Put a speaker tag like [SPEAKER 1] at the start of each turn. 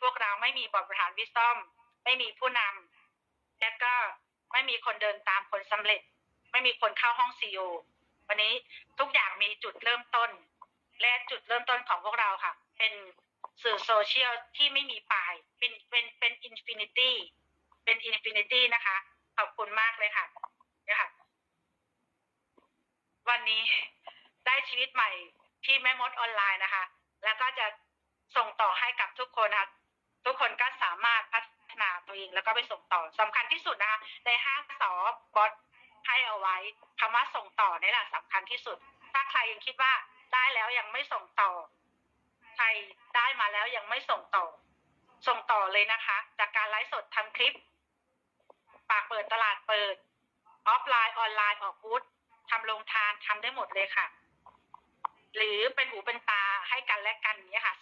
[SPEAKER 1] พวกเราไม่มีบอร์ดบริหารวิสตอม ไม่มีผู้นำและก็ไม่มีคนเดินตามคนสำเร็จ ไม่มีคนเข้าห้องซีอวันนี้ทุกอย่างมีจุดเริ่มต้น และจุดเริ่มต้นของพวกเราค่ะ เป็นสื่อโซเชียลที่ไม่มีปลาย เป็นเป็นเป็นอินฟินิตี้เป็นอินฟินิตี้นะคะ ขอบคุณมากเลยค่ะเนี่ยค่ะ วันนี้ได้ชีวิตใหม่ที่แม่มดออนไลน์นะคะ แล้วก็จะส่งต่อให้กับทุกคนนะคะทุกคนก็สามารถพัฒนาตัวเองแล้วก็ไปส่งต่อสำคัญที่สุดนะคะในห้าสอบอสให้เอาไว้คำว่าส่งต่อนี่แหละสำคัญที่สุด ถ้าใครยังคิดว่าได้แล้วยังไม่ส่งต่อ ใครได้มาแล้วยังไม่ส่งต่อ ส่งต่อเลยนะคะ จากการไลฟ์สดทำคลิป ปากเปิดตลาดเปิด ออฟไลน์ออนไลน์ออกบูธทำโรงทานทำได้หมดเลยค่ะ หรือเป็นหูเป็นตาให้กันและกันเนี้ยค่ะ